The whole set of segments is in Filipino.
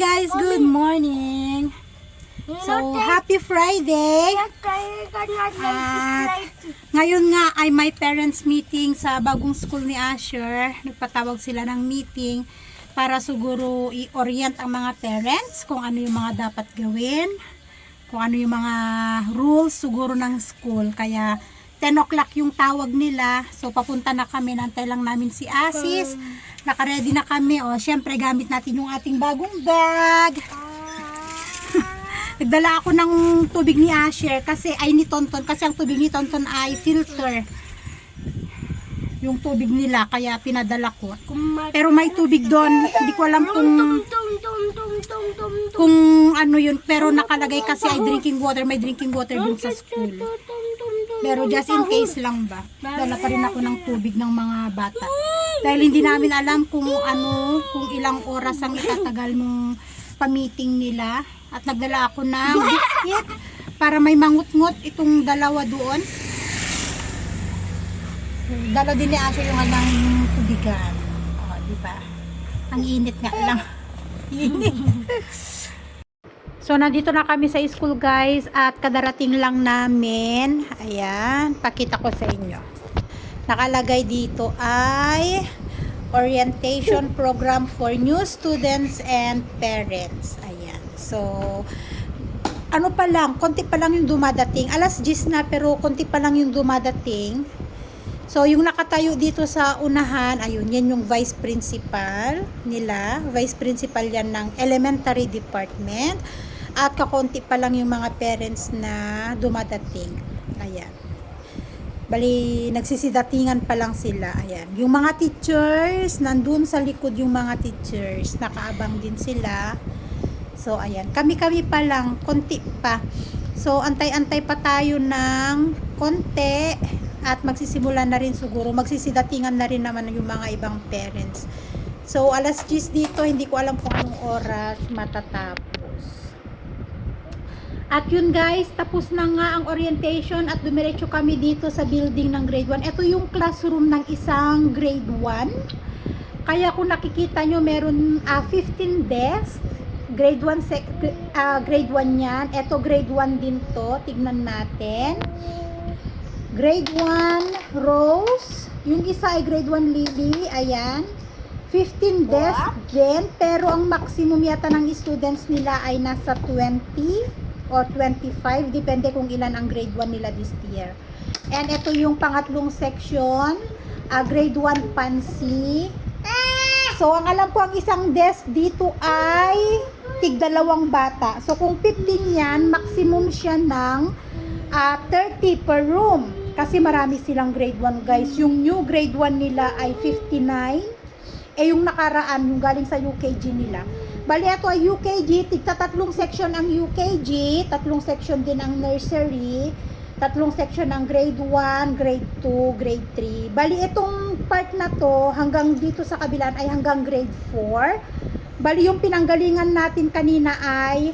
guys, good morning. So, happy Friday. At ngayon nga ay may parents meeting sa bagong school ni Asher. Nagpatawag sila ng meeting para siguro i-orient ang mga parents kung ano yung mga dapat gawin, kung ano yung mga rules siguro ng school. Kaya 10 o'clock yung tawag nila. So, papunta na kami. Nantay lang namin si Asis. Nakaready na kami. O, syempre, gamit natin yung ating bagong bag. Nagdala ako ng tubig ni Asher kasi ay ni Tonton kasi ang tubig ni Tonton ay filter. Yung tubig nila kaya pinadala ko. Pero may tubig doon. Hindi ko alam kung kung ano yun pero nakalagay kasi ay drinking water. May drinking water dun sa school. Pero just in case lang ba. Dala pa rin ako ng tubig ng mga bata. Dahil hindi namin alam kung ano, kung ilang oras ang itatagal nung pamiting nila. At nagdala ako ng biscuit para may mangut-ngut itong dalawa doon. Dala din ni Asher yung anang tubigan. O, di ba? Ang init nga lang. So, nandito na kami sa school guys at kadarating lang namin. Ayan, pakita ko sa inyo. Nakalagay dito ay orientation program for new students and parents. Ayan. So, ano pa lang, konti pa lang yung dumadating. Alas 10 na pero konti pa lang yung dumadating. So, yung nakatayo dito sa unahan, ayun, yan yung vice principal nila. Vice principal yan ng elementary department. At kakonti pa lang yung mga parents na dumadating. Ayan. Bali, nagsisidatingan pa lang sila. Ayan. Yung mga teachers, nandun sa likod yung mga teachers. Nakaabang din sila. So, ayan. Kami-kami pa lang. Konti pa. So, antay-antay pa tayo ng konti. At magsisimula na rin siguro. Magsisidatingan na rin naman yung mga ibang parents. So, alas 10 dito. Hindi ko alam kung anong oras matatapos. At yun guys, tapos na nga ang orientation at dumiretso kami dito sa building ng grade 1. Ito yung classroom ng isang grade 1. Kaya kung nakikita nyo, meron ah, 15 desks. Grade 1 sec, ah, grade 1 yan. Ito grade 1 din to. Tignan natin. Grade 1 Rose. Yung isa ay grade 1 Lily. Ayan. 15 desks din. Pero ang maximum yata ng students nila ay nasa 20 or 25, depende kung ilan ang grade 1 nila this year. And ito yung pangatlong section, ah, grade 1 Pansi. So, ang alam ko ang isang desk dito ay tigdalawang bata. So, kung 15 yan, maximum siya ng ah, 30 per room. Kasi marami silang grade 1 guys. Yung new grade 1 nila ay 59. Eh, yung nakaraan, yung galing sa UKG nila. Bali, ito ay UKG. Tigta tatlong section ang UKG. Tatlong section din ang nursery. Tatlong section ng grade 1, grade 2, grade 3. Bali, itong part na to, hanggang dito sa kabilaan ay hanggang grade 4. Bali, yung pinanggalingan natin kanina ay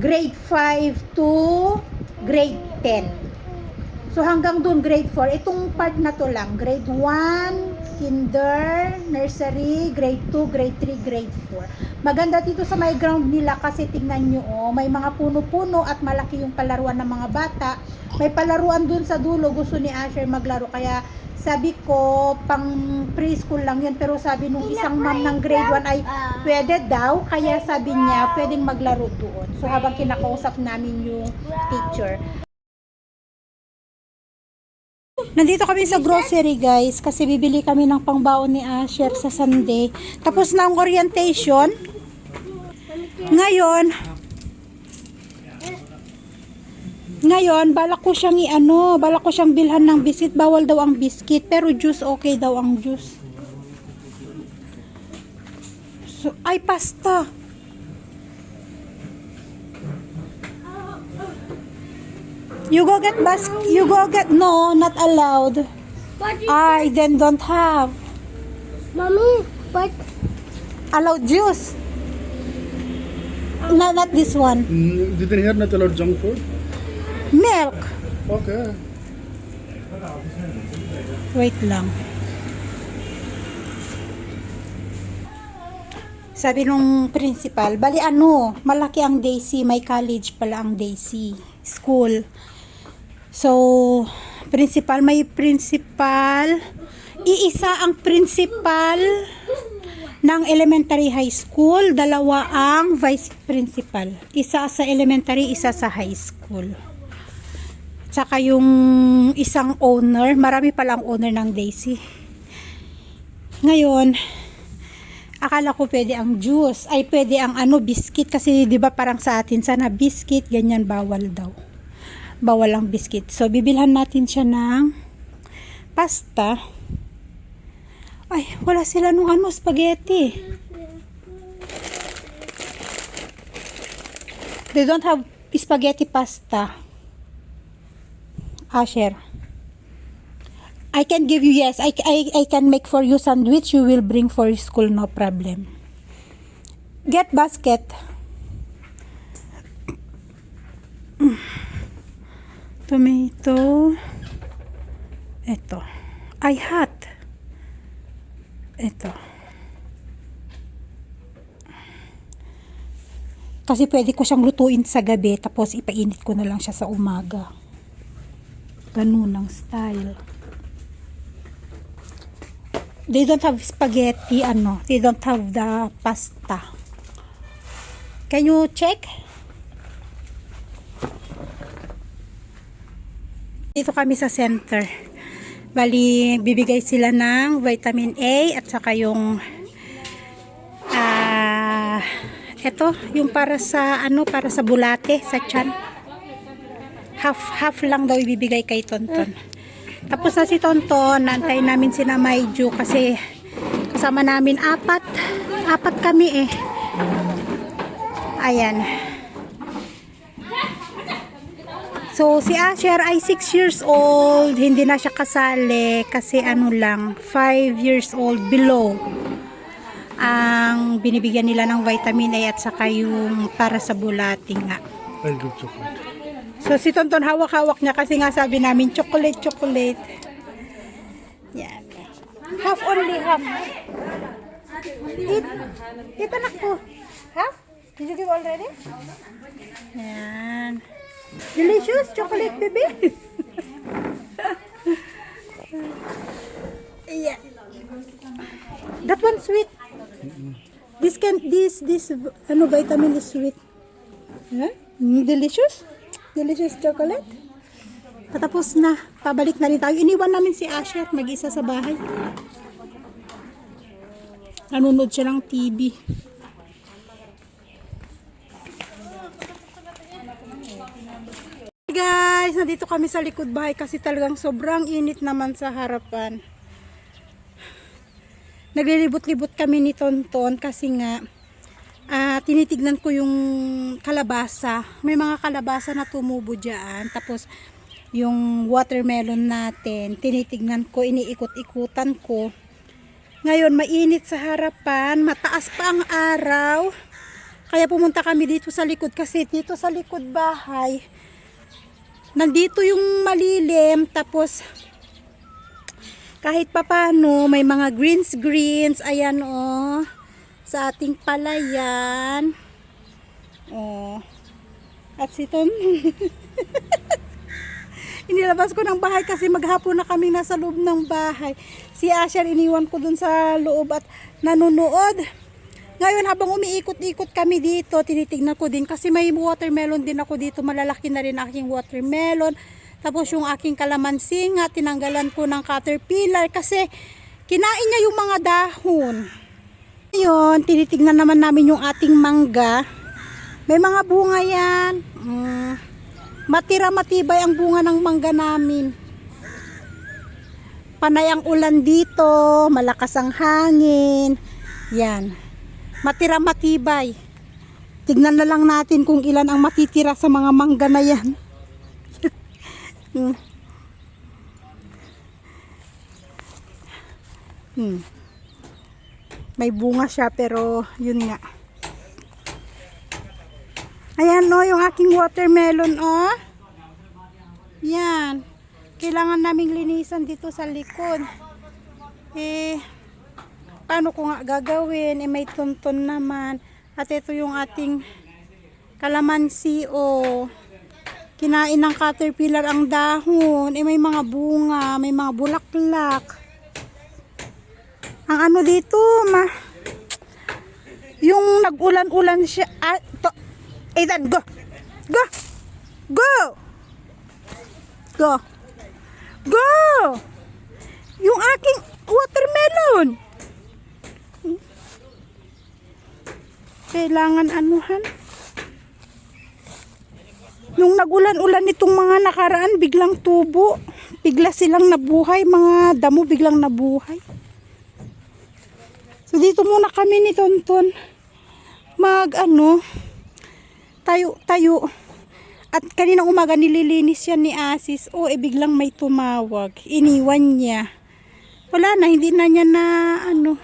grade 5 to grade 10. So, hanggang doon, grade 4. Itong part na to lang, grade 1, kinder, nursery, grade 2, grade 3, grade 4. Maganda dito sa may ground nila kasi tingnan nyo, oh, may mga puno-puno at malaki yung palaruan ng mga bata. May palaruan dun sa dulo, gusto ni Asher maglaro. Kaya sabi ko, pang preschool lang yun. Pero sabi nung isang ma'am ng grade 1 ay pwede daw. Kaya sabi niya, pwedeng maglaro doon. So habang kinakausap namin yung teacher. Nandito kami sa grocery guys kasi bibili kami ng pangbaon ni Asher sa Sunday. Tapos na ang orientation. Ngayon, ngayon, balak ko siyang i-ano, balak ko siyang bilhan ng biskit. Bawal daw ang biskit, pero juice okay daw ang juice. So, ay pasta. You go get bas you go get no, not allowed. I then don't have mommy, but allowed juice. No, not this one. Mm, Didn't hear not allowed junk food? Milk. Okay. Wait lang. Sabi nung principal, bali ano, malaki ang Daisy, may college pala ang Daisy school. So, principal, may principal, iisa ang principal ng elementary high school, dalawa ang vice principal. Isa sa elementary, isa sa high school. Tsaka yung isang owner, marami palang owner ng Daisy. Ngayon, akala ko pwede ang juice, ay pwede ang ano, biscuit kasi 'di ba parang sa atin sana biscuit, ganyan bawal daw. Bawal ang biscuit. So bibilhan natin siya ng pasta. Ay, wala sila nung ano, spaghetti. They don't have spaghetti pasta. Asher. I can give you yes. I, I, I can make for you sandwich. You will bring for school no problem. Get basket. Tomato. Ito. Ay hot. Ito. Kasi pwede ko siyang lutuin sa gabi tapos ipainit ko na lang siya sa umaga. Ganun ang style. They don't have spaghetti, ano. They don't have the pasta. Can you check? Dito kami sa center. Bali, bibigay sila ng vitamin A at saka yung ah eto, yung para sa ano, para sa bulate, sa tiyan. Half half lang daw ibibigay kay Tonton. Tapos na si Tonton, naantay namin si na Maiju kasi kasama namin apat. Apat kami eh. Ayan. So, si Asher ay 6 years old. Hindi na siya kasali kasi ano lang, 5 years old below. Ang binibigyan nila ng vitamin A at saka yung para sa bulati nga. I'll give chocolate. So si Tonton hawak-hawak niya kasi nga sabi namin chocolate, chocolate. Yan. Half only, half. Eat. Eat anak ko. Half? Did you give already? Yan. Delicious chocolate, baby. yeah. That one sweet. This can this this ano vitamin is sweet. Huh? Mm, delicious. Delicious chocolate. Patapos na. Pabalik na rin tayo. Iniwan namin si Asher mag-isa sa bahay. Nanonood siya ng TV. Nandito kami sa likod bahay kasi talagang sobrang init naman sa harapan. Naglilibot-libot kami ni Tonton kasi nga ah tinitignan ko yung kalabasa. May mga kalabasa na tumubo dyan. Tapos, yung watermelon natin, tinitignan ko, iniikot-ikutan ko. Ngayon, mainit sa harapan, mataas pa ang araw. Kaya pumunta kami dito sa likod kasi dito sa likod bahay, nandito yung malilim, tapos kahit papano, may mga greens greens, ayan oh sa ating palayan. Oh. At si Tom, inilabas ko ng bahay kasi maghapon na kami nasa loob ng bahay. Si Asher iniwan ko dun sa loob at nanonood. Ngayon habang umiikot-ikot kami dito, tinitignan ko din kasi may watermelon din ako dito. Malalaki na rin aking watermelon. Tapos yung aking kalamansi nga, tinanggalan ko ng caterpillar kasi kinain niya yung mga dahon. Ngayon, tinitignan naman namin yung ating mangga. May mga bunga yan. Mm. Matira matibay ang bunga ng mangga namin. Panay ang ulan dito, malakas ang hangin. Yan. Matira matibay. Tignan na lang natin kung ilan ang matitira sa mga mangga na yan. hmm. Hmm. May bunga siya pero yun nga. Ayan no, yung aking watermelon oh. Yan. Kailangan naming linisan dito sa likod. Eh, paano ko nga gagawin? Eh, may tunton naman. At ito yung ating kalamansi o kinain ng caterpillar ang dahon. Eh, may mga bunga, may mga bulaklak. Ang ano dito, ma... Yung nag-ulan-ulan siya. Ah, to. Ethan, go! Go! Go! Go! Go! Yung aking watermelon. Kailangan anuhan. Nung nagulan-ulan itong mga nakaraan, biglang tubo. Bigla silang nabuhay, mga damo biglang nabuhay. So dito muna kami ni Tonton mag ano tayo tayo at kanina umaga nililinis yan ni Asis. Oh, eh biglang may tumawag. Iniwan niya. Wala na, hindi na niya na ano,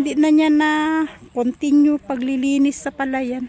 hindi na niya na continue paglilinis sa palayan.